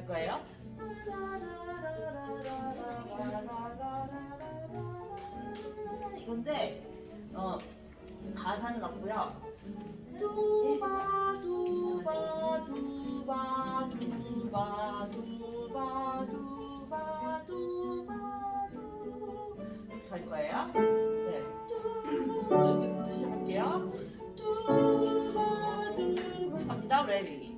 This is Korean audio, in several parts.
할 거예요. 이건데 어 가사는 없고요. 두바 두바 두바 두바 두바 두바 두바 할 거예요. 네. 여기서부터 시작할게요. 두바 두바 갑니다. 레디.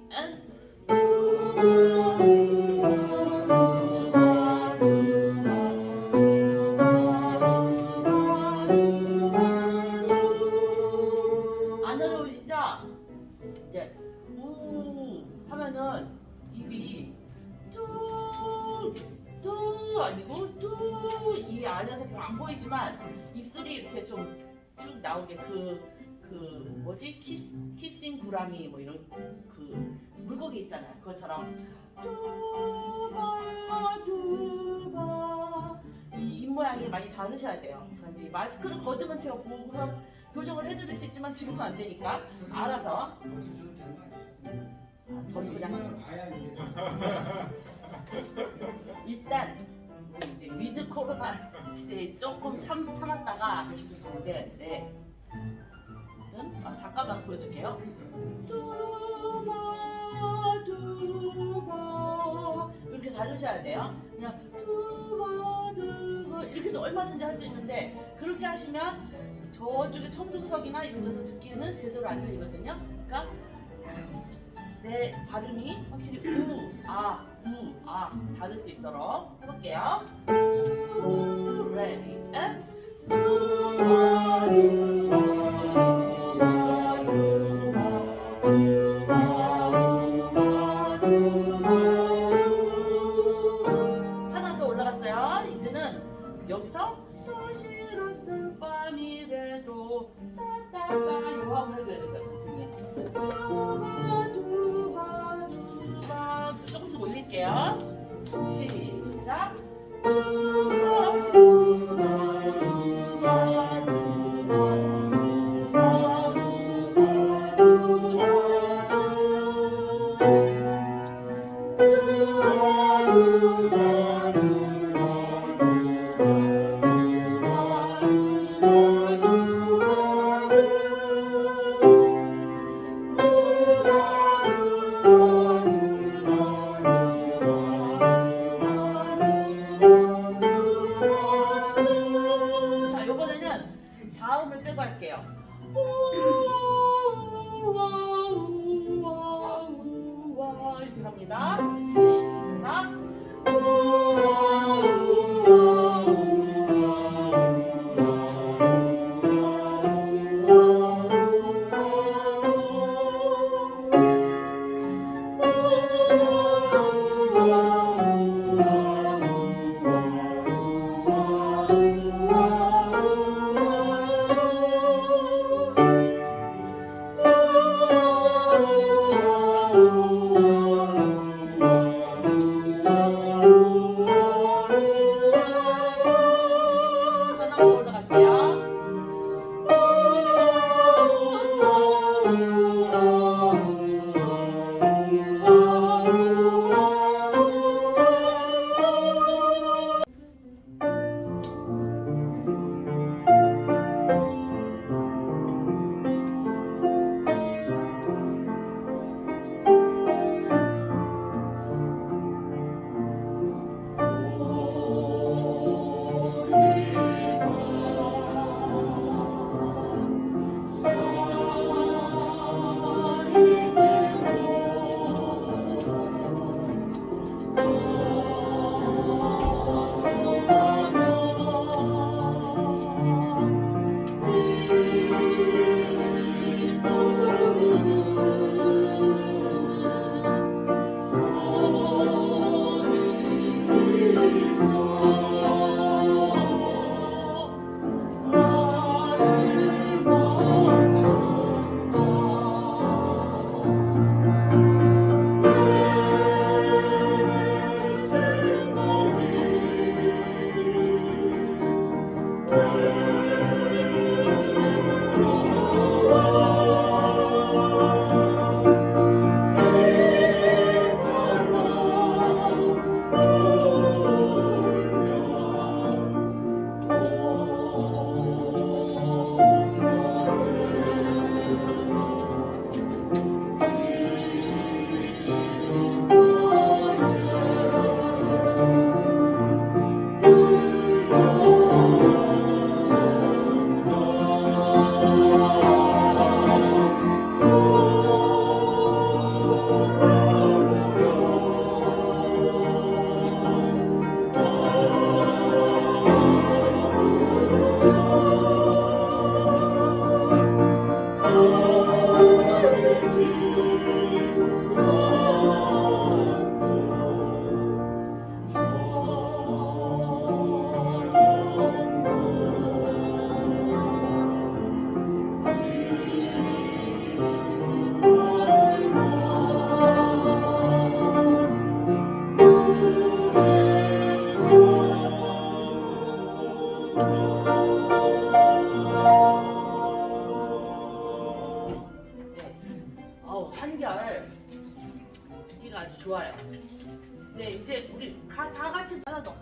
그것처럼 두바 두바 이 입 모양이 많이 다르셔야 돼요. 자 이제 마스크를 거두면 제가 보고서 교정을 해드릴 수 있지만 지금은 안 되니까 알아서 되는 거 아니야? 아, 저는 그냥 이거는 봐야 이게 일단 이제 위드 코로나 시대에 조금 참 참았다가 네, 네. 아무튼, 아, 잠깐만 보여줄게요. 두바 이렇게 다르셔야 돼요. 그냥 두바 두바 이렇게도 얼마든지 할 수 있는데 그렇게 하시면 저쪽에 청중석이나 이런 데서 듣기는 제대로 안 들리거든요. 그러니까 내 발음이 확실히 우, 아, 우, 아 다를 수 있도록 해볼게요. Ready? and 하나 올릴게요. 시작. 자음을 빼고 할게요. 이렇게 합니다. 시작.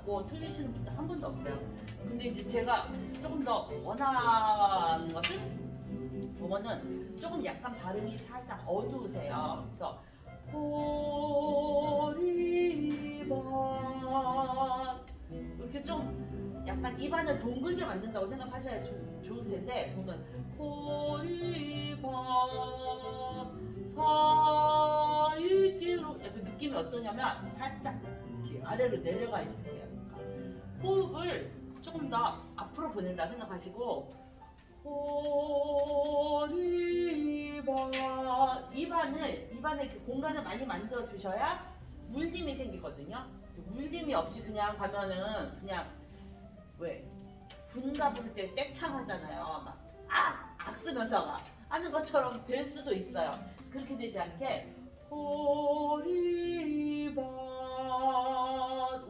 없고 틀리시는 분들 한 분도 없어요. 근데 이제 제가 조금 더 원하는 것은 어머는 조금 약간 발음이 살짝 어두우세요. 그래서 보리밭 이렇게 좀 약간 입안을 동글게 만든다고 생각하셔야 좀 좋을 텐데 보면 보리밭 사이길로 약간 느낌이 어떠냐면 살짝 이렇게 아래로 내려가 있으세요. 호흡을 조금 더 앞으로 보낸다 생각하시고 호리바 입안을 입안에 이렇게 공간을 많이 만들어 주셔야 물림이 생기거든요. 물림이 없이 그냥 가면은 그냥 왜 군가 부를 때 떼창 하잖아요. 막아악 쓰면서 막 하는 것처럼 될 수도 있어요. 그렇게 되지 않게 호리바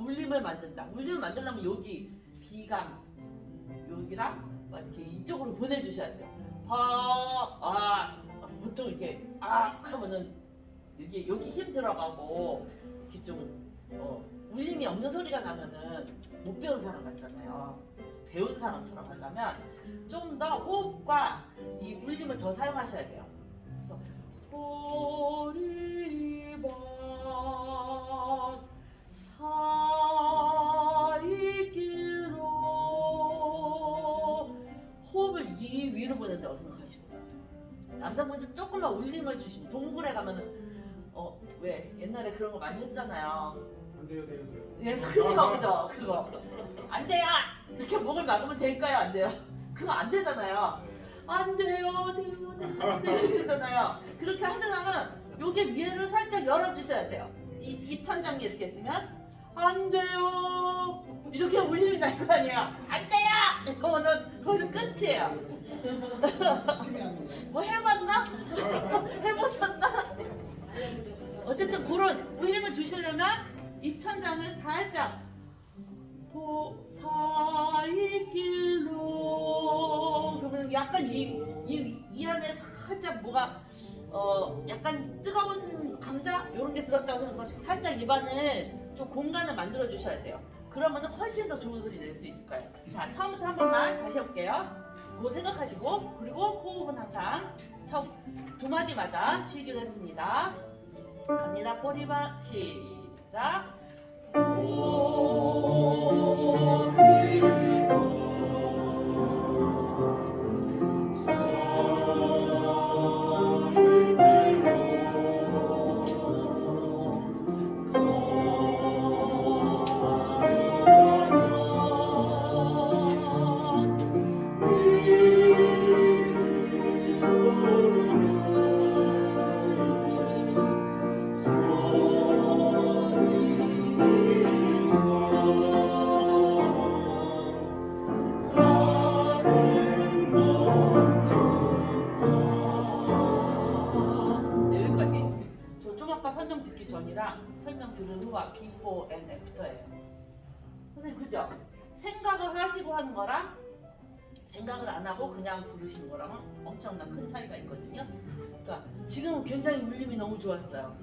울림을 만든다. 울림을 만들려면 여기 비강 여기랑 막 이렇게 이쪽으로 보내주셔야 돼요. 바, 아, 보통 이렇게 아 하면은 여기 여기 힘 들어가고 이렇게 좀 어, 울림이 없는 소리가 나면은 못 배운 사람 같잖아요. 배운 사람처럼 하려면 좀 더 호흡과 이 울림을 더 사용하셔야 돼요. 그래서 울림을 주시면 동굴에 가면은 어 왜 옛날에 그런 거 많이 했잖아요. 안 돼요, 돼요, 돼요. 예, 그쵸, 그쵸, 그거. 안 돼요! 이렇게 목을 막으면 될까요? 안 돼요? 그거 안 되잖아요. 안 돼요, 돼요, 돼요, 돼요. 이렇게 되잖아요. 그렇게 하시려면 여기 위를 살짝 열어주셔야 돼요. 이, 이 천장이 이렇게 있으면, 안 돼요! 이렇게 울림이 날 거 아니에요. 안 돼요! 이러면은 거기서 끝이에요. 뭐 해봤나? 해보셨나? 어쨌든 그런 울림을 주시려면 입천장을 살짝 보 사이길로 그러면 약간 이, 이, 이 안에 살짝 뭐가 어 약간 뜨거운 감자 이런 게 들었다고 생각하시고 살짝 입안을 좀 공간을 만들어 주셔야 돼요. 그러면 훨씬 더 좋은 소리 낼 수 있을 거예요. 자 처음부터 한 번만 다시 해볼게요. 그거 생각하시고 그리고 호흡은 항상 첫두 마디마다 쉬기로 했습니다. 갑니다. 꼬리바 시작. 네, after예요. 선생님 그죠? 생각을 하시고 하는 거랑 생각을 안 하고 그냥 부르신 거랑은 엄청난 큰 차이가 있거든요. 그러니까 지금은 굉장히 울림이 너무 좋았어요.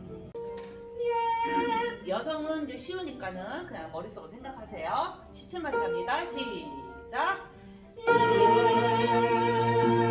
예. 여성은 이제 쉬우니까는 그냥 머릿속으로 생각하세요. 17마디 갑니다. 시작. 예.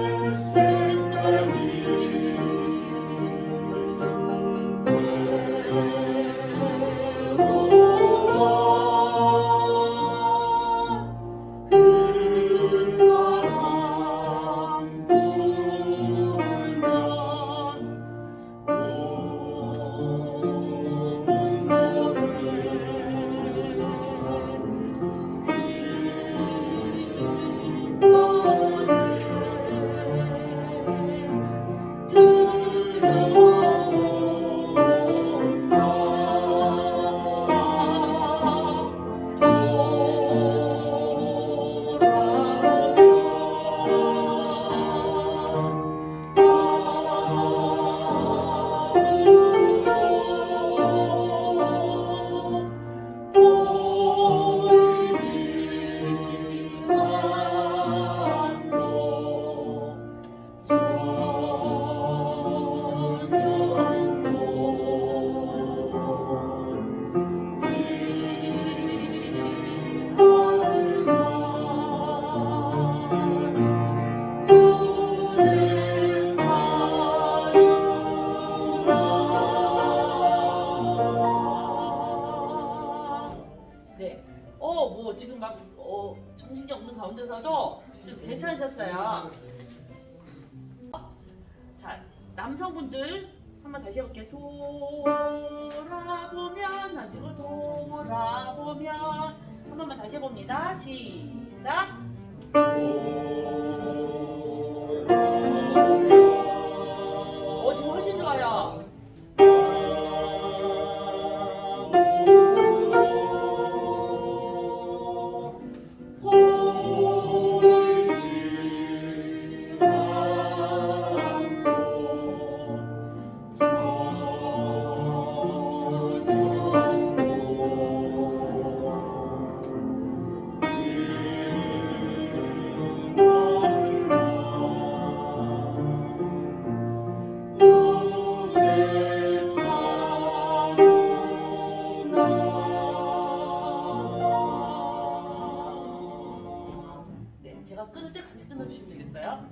끊을 때 같이 끊어주시면 되겠어요.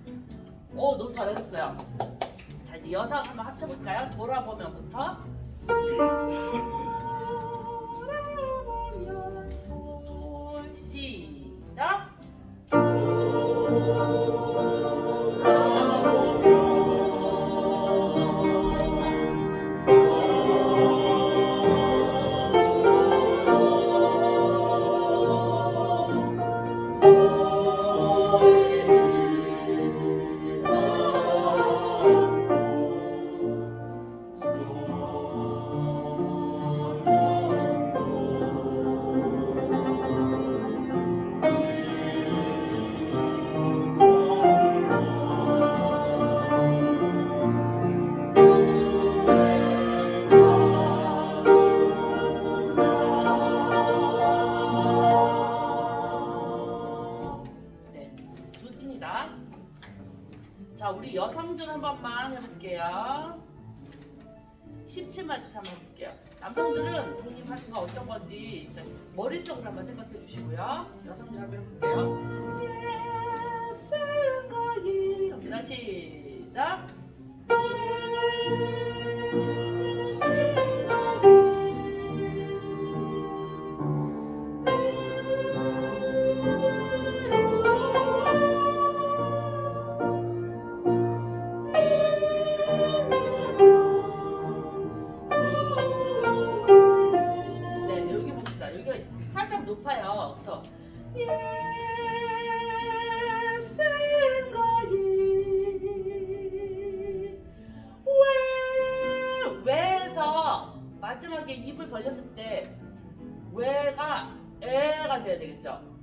오, 너무 잘하셨어요. 자, 이제 여성 한번 합쳐볼까요? 돌아보면부터. 어떤 건지 머릿속으로 한번 생각해 주시고요. 여성들 한번 해볼게요. 갑니다. 시작. 벌렸을 때 왜가 에가 돼야 되겠죠.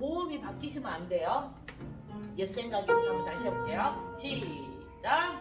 모음이 바뀌시면 안 돼요. 옛 생각부터 한번 다시 해볼게요. 시작.